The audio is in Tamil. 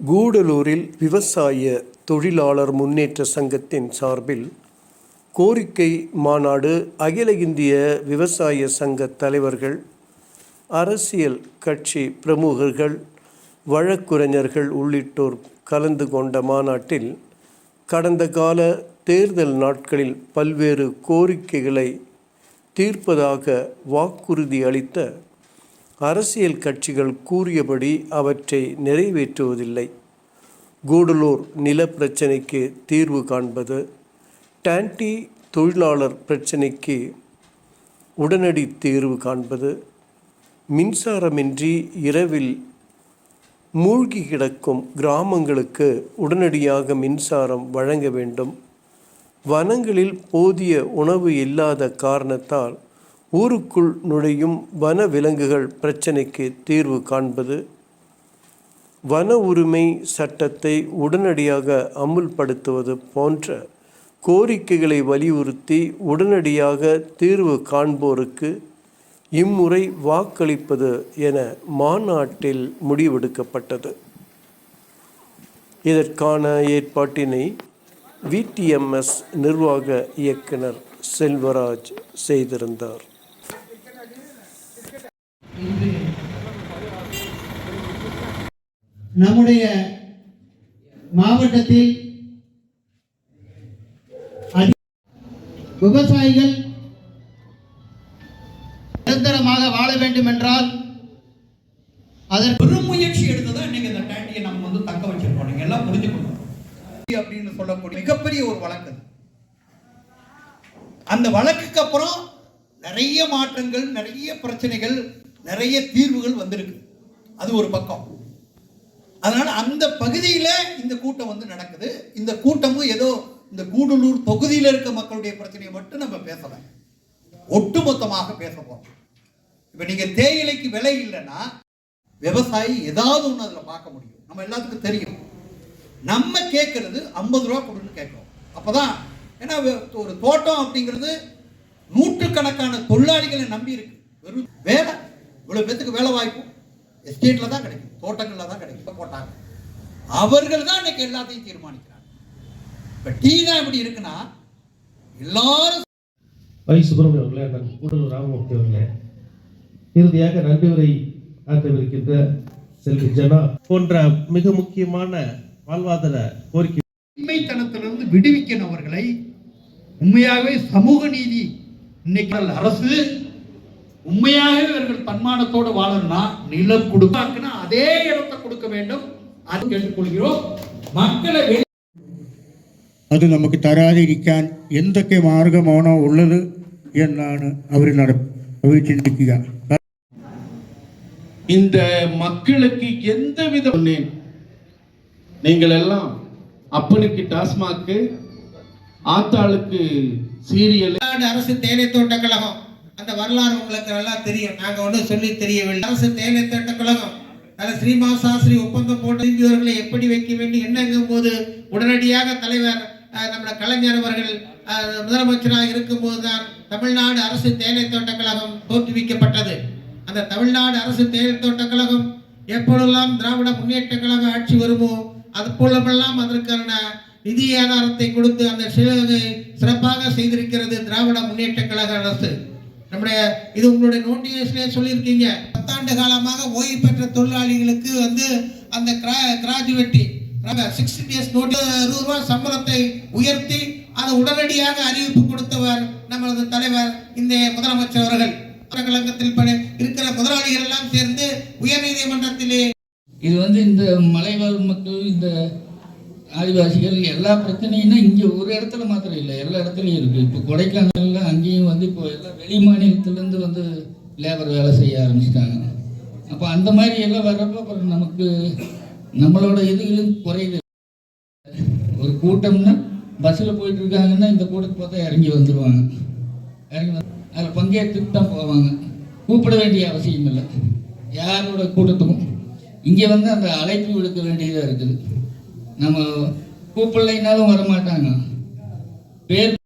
கூடலூரில் விவசாய தொழிலாளர் முன்னேற்ற சங்கத்தின் சார்பில் கோரிக்கை மாநாடு அகில இந்திய விவசாய சங்க தலைவர்கள் அரசியல் கட்சி பிரமுகர்கள் வழக்குரைஞர்கள் உள்ளிட்டோர் கலந்து கொண்ட மாநாட்டில் கடந்த கால தேர்தல் நாட்களில் பல்வேறு கோரிக்கைகளை தீர்ப்பதாக வாக்குறுதி அளித்த அரசியல் கட்சிகள் கூறியபடி அவற்றை நிறைவேற்றுவதில்லை. கூடலூர் நில பிரச்சினைக்கு தீர்வு காண்பது டான்டி தொழிலாளர் பிரச்சினைக்கு உடனடி தீர்வு காண்பது மின்சாரமின்றி இரவில் மூழ்கி கிடக்கும் கிராமங்களுக்கு உடனடியாக மின்சாரம் வழங்க வேண்டும். வனங்களில் போதிய உணவு இல்லாத காரணத்தால் ஊருக்குள் நுழையும் வன விலங்குகள் பிரச்சினைக்கு தீர்வு காண்பது வன உரிமை சட்டத்தை உடனடியாக அமுல்படுத்துவது போன்ற கோரிக்கைகளை வலியுறுத்தி உடனடியாக தீர்வு காண்போருக்கு இம்முறை வாக்களிப்பது என மாநாட்டில் முடிவெடுக்கப்பட்டது. இதற்கான ஏற்பாட்டினை விடிஎம்எஸ் நிர்வாக இயக்குனர் செல்வராஜ் செய்திருந்தார். நம்முடைய மாவட்டத்தில் விவசாயிகள் நிரந்தரமாக வாழ வேண்டும் என்றால் அதற்கு பெரும் முயற்சி எடுத்ததா இன்னைக்கு இந்த டேண்டியை நம்ம வந்து தக்க வச்சிருக்கோம். நீங்க எல்லாம் புரிஞ்சுக்கணும். அப்படின்னு சொல்லக்கூடிய மிகப்பெரிய ஒரு வழக்கு. அந்த வழக்குக்கு அப்புறம் நிறைய மாற்றங்கள் நிறைய பிரச்சனைகள் நிறைய தீர்வுகள் வந்திருக்கு. அது ஒரு பக்கம். அதனால அந்த பகுதியில இந்த கூட்டம் வந்து நடக்குது. இந்த கூட்டமும் ஏதோ இந்த கூடலூர் தொகுதியில் இருக்க மக்களுடைய பிரச்சனையை மட்டும் நம்ம பேசல. ஒட்டுமொத்தமாக பேச போறோம். இப்ப நீங்க தேயிலைக்கு விலை இல்லைன்னா விவசாயி ஏதாவது ஒன்று அதில் பார்க்க முடியும். நம்ம எல்லாத்துக்கும் தெரியும். நம்ம கேட்கறது ஐம்பது ரூபா கொடுன்னு கேட்குறோம். அப்பதான் ஏன்னா ஒரு தோட்டம் அப்படிங்கிறது நூற்றுக்கணக்கான தொழிலாளிகளை நம்பி இருக்கு. வெறும் வேலை. இவ்வளோ பேத்துக்கு வேலை வாய்ப்பு. எஸ்டேட்ல தான் கிடைக்கும். தோட்டங்கள்ல தான் கிடைக்கும். இப்ப போட்டாங்க. அவர்கள் தான் இன்னைக்கு எல்லாத்தையும் தீர்மானிக்கிறாங்க. இப்ப டீ தான் எப்படி இருக்குன்னா எல்லாரும் வை சுப்பிரமணியம் அவர்களே அண்ணன் கூடலூர் ராமமூர்த்தி அவர்களே இறுதியாக நன்றி உரை ஆற்றவிருக்கின்ற செல்வி ஜனா போன்ற மிக முக்கியமான வாழ்வாதார கோரிக்கை அடிமைத்தனத்திலிருந்து விடுவிக்கணும் அவர்களை உண்மையாகவே சமூக நீதி இன்னைக்கு அரசு உண்மையாகவே இவர்கள் தன்மானத்தோடு வாழணும்னா நிலம் கொடுத்தாக்குன்னா அதே இடத்தை கொடுக்க வேண்டும் அது கேட்டுக்கொள்கிறோம் മക്കളെ വെളി- അത് നമുക്ക് തരാതിരിക്കാൻ എന്തൊക്കെ മാർഗമാണോ ഉള്ളത് എന്നാണ് അവർ നട അവർ ചിന്തിക്കുക இந்த மக்களுக்கு எந்த வித சொன்னேன் நீங்கள் எல்லாம் அப்பனுக்கு டாஸ்மாக்கு ஆத்தாளுக்கு சீரியல் தமிழ்நாடு அரசு தேயிலை தோட்ட கழகம் அந்த வரலாறு உங்களுக்கு நல்லா தெரியும். நாங்கள் ஒன்றும் சொல்லி தெரியவில்லை. அரசு தேனை தோட்ட கழகம் அதில் ஸ்ரீமா சாஸ்திரி ஒப்பந்தம் போட்டு இந்தியவர்களை எப்படி வைக்க வேண்டும் என்னங்கும் போது உடனடியாக தலைவர் நம்மள கலைஞர் அவர்கள் முதலமைச்சராக இருக்கும்போது தான் தமிழ்நாடு அரசு தேனை தோட்ட கழகம் தோற்றுவிக்கப்பட்டது. அந்த தமிழ்நாடு அரசு தேனை தோட்ட கழகம் எப்பொழுதெல்லாம் திராவிட முன்னேற்ற கழக ஆட்சி வருமோ அது போலவெல்லாம் அதற்கான நிதி ஆதாரத்தை கொடுத்து அந்த சிலையை சிறப்பாக செய்திருக்கிறது திராவிட முன்னேற்ற கழக அரசு. நம்முடைய இது உங்களுடைய நோட்டீஸ்லேயே சொல்லியிருக்கீங்க. பத்தாண்டு காலமாக ஓய்வு பெற்ற தொழிலாளிகளுக்கு வந்து அந்த கிராஜுவேட்டி சிக்ஸ்டி இயர்ஸ் நோட்டு அறுபது ரூபாய் சம்பளத்தை உயர்த்தி அதை உடனடியாக அறிவிப்பு கொடுத்தவர் நமது தலைவர் இந்த முதலமைச்சர் அவர்கள். கழகத்தில் இருக்கிற முதலாளிகள் எல்லாம் சேர்ந்து உயர்நீதிமன்றத்திலே இது வந்து இந்த மலைவாழ் மக்கள் இந்த ஆதிவாசிகள் எல்லா பிரச்சனையும் இங்கே ஒரு இடத்துல மாத்திரம் இல்லை. எல்லா இடத்துலையும் இருக்குது இப்போ கொடைக்கானல்ல அங்கேயும் வந்து இப்போ எல்லாம் வெளி மாநிலத்திலேருந்து வந்து லேபர் வேலை செய்ய ஆரம்பிச்சிட்டாங்க. அப்போ அந்த மாதிரி எல்லாம் வர்றப்போ அப்புறம் நமக்கு நம்மளோட இதுகளும் குறையுது. ஒரு கூட்டம்னா பஸ்ஸில் போயிட்டு இருக்காங்கன்னா இந்த கூட்டத்துக்கு பார்த்தா இறங்கி வந்துடுவாங்க இறங்கி வந்து அதில் பங்கேற்றுட்டு தான் போவாங்க. கூப்பிட வேண்டிய அவசியம் இல்லை. யாரோட கூட்டத்துக்கும். இங்கே வந்து அந்த அழைப்பு விடுக்க வேண்டியதாக இருக்குது. நம்ம கூப்பிடலைனாலும் வரமாட்டாங்க. பேர்